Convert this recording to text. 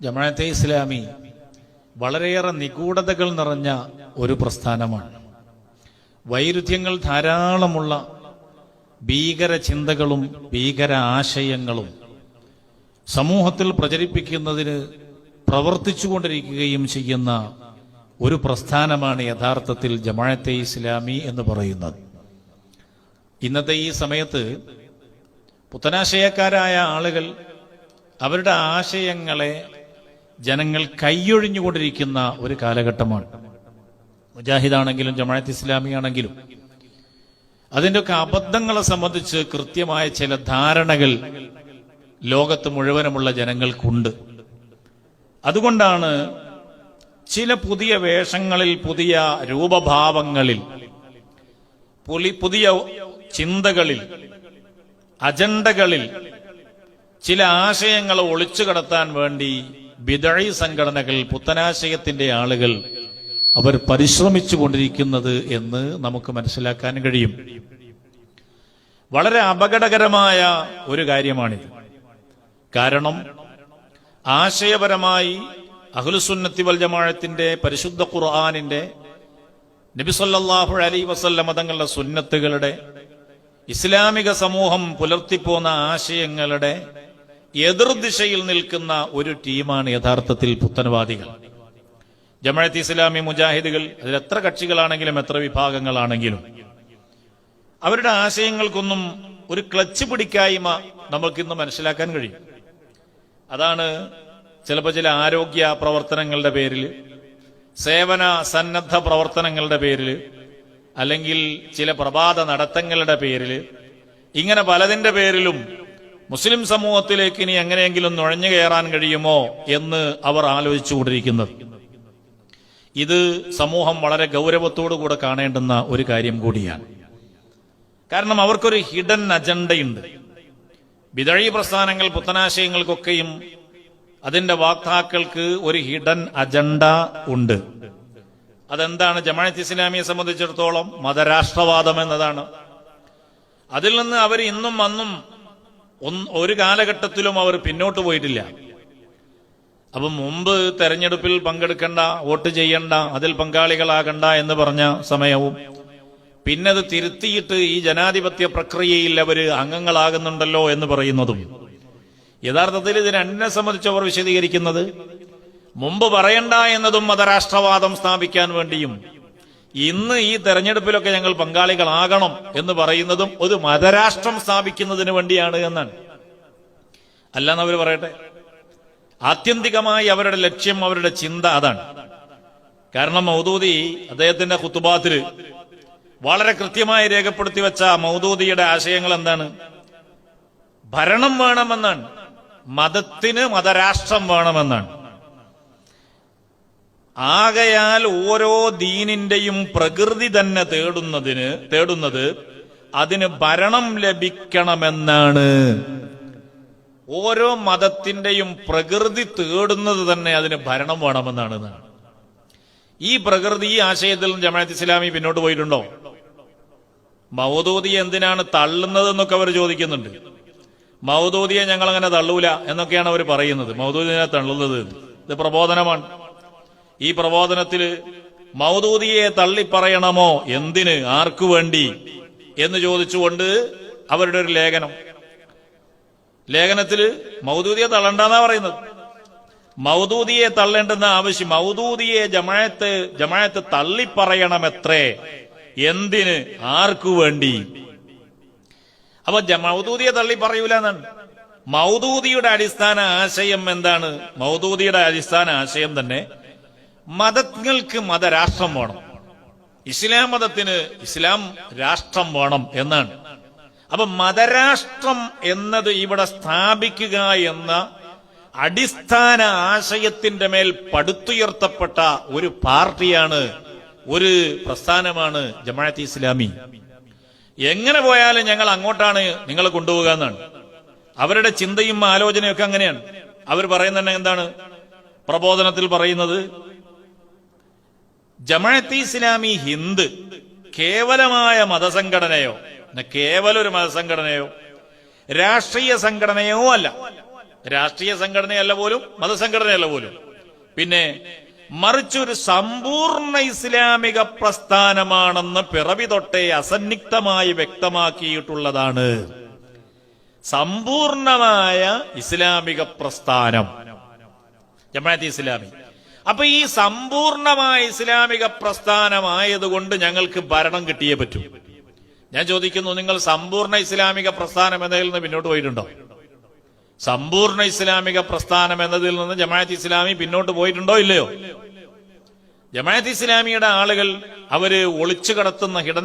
ജമാഅത്തെ ഇസ്ലാമി വളരെയേറെ നിഗൂഢതകൾ നിറഞ്ഞ ഒരു പ്രസ്ഥാനമാണ്. വൈരുദ്ധ്യങ്ങൾ ധാരാളമുള്ള ഭീകര ചിന്തകളും ഭീകര ആശയങ്ങളും സമൂഹത്തിൽ പ്രചരിപ്പിക്കുന്നതിന് പ്രവർത്തിച്ചുകൊണ്ടിരിക്കുകയും ചെയ്യുന്ന ഒരു പ്രസ്ഥാനമാണ് യഥാർത്ഥത്തിൽ ജമാഅത്തെ ഇസ്ലാമി എന്ന് പറയുന്നത്. ഇന്നത്തെ ഈ സമയത്ത് പുത്തനാശയക്കാരായ ആളുകൾ അവരുടെ ആശയങ്ങളെ ജനങ്ങൾ കൈയൊഴിഞ്ഞുകൊണ്ടിരിക്കുന്ന ഒരു കാലഘട്ടമാണ്. മുജാഹിദാണെങ്കിലും ജമാഅത്ത് ഇസ്ലാമി ആണെങ്കിലും അതിന്റെയൊക്കെ അബദ്ധങ്ങളെ സംബന്ധിച്ച് കൃത്യമായ ചില ധാരണകൾ ലോകത്ത് മുഴുവനുമുള്ള ജനങ്ങൾക്കുണ്ട്. അതുകൊണ്ടാണ് ചില പുതിയ വേഷങ്ങളിൽ പുതിയ രൂപഭാവങ്ങളിൽ പുതിയ ചിന്തകളിൽ അജണ്ടകളിൽ ചില ആശയങ്ങളെ ഒളിച്ചു കടത്താൻ വേണ്ടി ബിദഴി സംഘടനകൾ പുത്തനാശയത്തിന്റെ ആളുകൾ അവർ പരിശ്രമിച്ചു കൊണ്ടിരിക്കുന്നത് എന്ന് നമുക്ക് മനസ്സിലാക്കാൻ കഴിയും. വളരെ അപകടകരമായ ഒരു കാര്യമാണിത്. കാരണം ആശയപരമായി അഹുലുസുന്നത്തി വൽജമാഴത്തിന്റെ പരിശുദ്ധ ഖുർആാനിന്റെ നബിസല്ലാഹു അലൈ വസല്ല തങ്ങളുടെ സുന്നത്തുകളുടെ ഇസ്ലാമിക സമൂഹം പുലർത്തിപ്പോന്ന ആശയങ്ങളുടെ എതിർദിശയിൽ നിൽക്കുന്ന ഒരു ടീമാണ് യഥാർത്ഥത്തിൽ പുത്തനവാദികൾ ജമാഅത്ത് ഇസ്ലാമി മുജാഹിദുകൾ അതിൽ എത്ര കക്ഷികളാണെങ്കിലും എത്ര വിഭാഗങ്ങളാണെങ്കിലും. അവരുടെ ആശയങ്ങൾക്കൊന്നും ഒരു ക്ലച്ച് പിടിക്കായ്മ നമുക്കിന്ന് മനസ്സിലാക്കാൻ കഴിയും. അതാണ് ചിലപ്പോൾ ചില ആരോഗ്യ പ്രവർത്തനങ്ങളുടെ പേരിൽ സേവന സന്നദ്ധ പ്രവർത്തനങ്ങളുടെ പേരിൽ അല്ലെങ്കിൽ ചില പ്രഭാത നടത്തങ്ങളുടെ പേരിൽ ഇങ്ങനെ പലതിന്റെ പേരിലും മുസ്ലിം സമൂഹത്തിലേക്ക് ഇനി എങ്ങനെയെങ്കിലും നുഴഞ്ഞു കയറാൻ കഴിയുമോ എന്ന് അവർ ആലോചിച്ചു ആലോചിച്ചുകൊണ്ടിരിക്കുന്നത്. ഇത് സമൂഹം വളരെ ഗൗരവത്തോടുകൂടെ കാണേണ്ടുന്ന ഒരു കാര്യം കൂടിയാണ്. കാരണം അവർക്കൊരു ഹിഡൻ അജണ്ടയുണ്ട്. വിതഴി പ്രസ്ഥാനങ്ങൾ പുത്തനാശയങ്ങൾക്കൊക്കെയും അതിന്റെ വാക്താക്കൾക്ക് ഒരു ഹിഡൻ അജണ്ട ഉണ്ട്. അതെന്താണ്? ജമാഅത്ത് ഇസ്ലാമിയെ സംബന്ധിച്ചിടത്തോളം മതരാഷ്ട്രവാദം എന്നതാണ്. അതിൽ നിന്ന് അവർ ഇന്നും അന്നും ഒരു കാലഘട്ടത്തിലും അവർ പിന്നോട്ട് പോയിട്ടില്ല. അപ്പം മുമ്പ് തെരഞ്ഞെടുപ്പിൽ പങ്കെടുക്കണ്ട വോട്ട് ചെയ്യണ്ട അതിൽ പങ്കാളികളാകണ്ട എന്ന് പറഞ്ഞ സമയവും പിന്നെ അത് തിരുത്തിയിട്ട് ഈ ജനാധിപത്യ പ്രക്രിയയിൽ അവർ അംഗങ്ങളാകുന്നുണ്ടല്ലോ എന്ന് പറയുന്നതും യഥാർത്ഥത്തിൽ ഇത് രണ്ടിനെ സംബന്ധിച്ച് അവർ വിശദീകരിക്കുന്നത് മുമ്പ് പറയണ്ട എന്നതും മതരാഷ്ട്രവാദം സ്ഥാപിക്കാൻ വേണ്ടിയും ഇന്ന് ഈ തെരഞ്ഞെടുപ്പിലൊക്കെ ഞങ്ങൾ പങ്കാളികളാകണം എന്ന് പറയുന്നതും ഒരു മതരാഷ്ട്രം സ്ഥാപിക്കുന്നതിന് വേണ്ടിയാണ് എന്നാണ്. അല്ലാന്ന് അവർ പറയട്ടെ? ആത്യന്തികമായി അവരുടെ ലക്ഷ്യം അവരുടെ ചിന്ത അതാണ്. കാരണം മൗദൂദി അദ്ദേഹത്തിന്റെ കുത്തുബാത്തിൽ വളരെ കൃത്യമായി രേഖപ്പെടുത്തി വെച്ച മൗദൂദിയുടെ ആശയങ്ങൾ എന്താണ്? ഭരണം വേണമെന്നാണ്. മതത്തിന് മതരാഷ്ട്രം വേണമെന്നാണ്. ആകയാൽ ഓരോ ദീനിന്റെയും പ്രകൃതി തന്നെ തേടുന്നതിന് തേടുന്നത് അതിന് ഭരണം ലഭിക്കണമെന്നാണ്. ഓരോ മതത്തിന്റെയും പ്രകൃതി തേടുന്നത് തന്നെ അതിന് ഭരണം വേണമെന്നാണ്. ഈ പ്രകൃതി ഈ ആശയത്തിൽ ജമാഅത്ത് ഇസ്ലാമി പിന്നോട്ട് പോയിട്ടുണ്ടോ? മൗദൂദിയെ എന്തിനാണ് തള്ളുന്നത് എന്നൊക്കെ അവർ ചോദിക്കുന്നുണ്ട്. മൗദൂദിയെ ഞങ്ങൾ അങ്ങനെ തള്ളൂല എന്നൊക്കെയാണ് അവർ പറയുന്നത്. മൗദൂദിനെ തള്ളുന്നത് ഇത് പ്രബോധനമാണ്. ഈ പ്രബോധനത്തിൽ മൗദൂദിയെ തള്ളിപ്പറയണമോ? എന്തിന്? ആർക്കു വേണ്ടി? എന്ന് ചോദിച്ചുകൊണ്ട് അവരുടെ ഒരു ലേഖനം. ലേഖനത്തിൽ മൗദൂദിയെ തള്ളണ്ടെന്നാ പറയുന്നത്. മൗദൂദിയെ തള്ളേണ്ടെന്ന ആവശ്യം മൗദൂദിയെ ജമായത്ത് ജമായത്ത് തള്ളിപ്പറയണമെത്രേ? എന്തിന്? ആർക്കു വേണ്ടി? അപ്പൊ മൗദൂദിയെ തള്ളി പറയൂല എന്നാണ്. മൗദൂദിയുടെ അടിസ്ഥാന ആശയം എന്താണ്? മൗദൂദിയുടെ അടിസ്ഥാന ആശയം തന്നെ മതങ്ങൾക്ക് മതരാഷ്ട്രം വേണം. ഇസ്ലാം മതത്തിന് ഇസ്ലാം രാഷ്ട്രം വേണം എന്നാണ്. അപ്പൊ മതരാഷ്ട്രം എന്നത് ഇവിടെ സ്ഥാപിക്കുക എന്ന അടിസ്ഥാന ആശയത്തിന്റെ മേൽ പടുത്തുയർത്തപ്പെട്ട ഒരു പാർട്ടിയാണ് ഒരു പ്രസ്ഥാനമാണ് ജമാഅത്ത് ഇസ്ലാമി. എങ്ങനെ പോയാലും ഞങ്ങൾ അങ്ങോട്ടാണ് നിങ്ങളെ കൊണ്ടുപോകുക എന്നാണ്. അവരുടെ ചിന്തയും ആലോചനയും ഒക്കെ അങ്ങനെയാണ്. അവർ പറയുന്നത് എന്താണ്? പ്രബോധനത്തിൽ പറയുന്നത് ജമാഅത്ത് ഇസ്ലാമി ഹിന്ദ് കേവലമായ മതസംഘടനയോ കേവല ഒരു മതസംഘടനയോ രാഷ്ട്രീയ സംഘടനയോ അല്ല. രാഷ്ട്രീയ സംഘടനയല്ല പോലും മതസംഘടനയല്ല പോലും. പിന്നെ മറിച്ചൊരു സമ്പൂർണ ഇസ്ലാമിക പ്രസ്ഥാനമാണെന്ന് പിറവി തൊട്ടേ അസന്നിഗ്ധമായി വ്യക്തമാക്കിയിട്ടുള്ളതാണ്. സമ്പൂർണമായ ഇസ്ലാമിക പ്രസ്ഥാനം. ജമാഅത്ത് ഇസ്ലാമി. അപ്പൊ ഈ സമ്പൂർണമായ ഇസ്ലാമിക പ്രസ്ഥാനമായതുകൊണ്ട് ഞങ്ങൾക്ക് ഭരണം കിട്ടിയേ പറ്റൂ. ഞാൻ ചോദിക്കുന്നു നിങ്ങൾ സമ്പൂർണ ഇസ്ലാമിക പ്രസ്ഥാനം എന്നതിൽ നിന്ന് പിന്നോട്ട് പോയിട്ടുണ്ടോ? സമ്പൂർണ ഇസ്ലാമിക പ്രസ്ഥാനം എന്നതിൽ നിന്ന് ജമാഅത്ത് ഇസ്ലാമി പിന്നോട്ട് പോയിട്ടുണ്ടോ ഇല്ലയോ? ജമാഅത്ത് ഇസ്ലാമിയുടെ ആളുകൾ അവർ ഒളിച്ചു കടത്തുന്ന ഹിഡൻ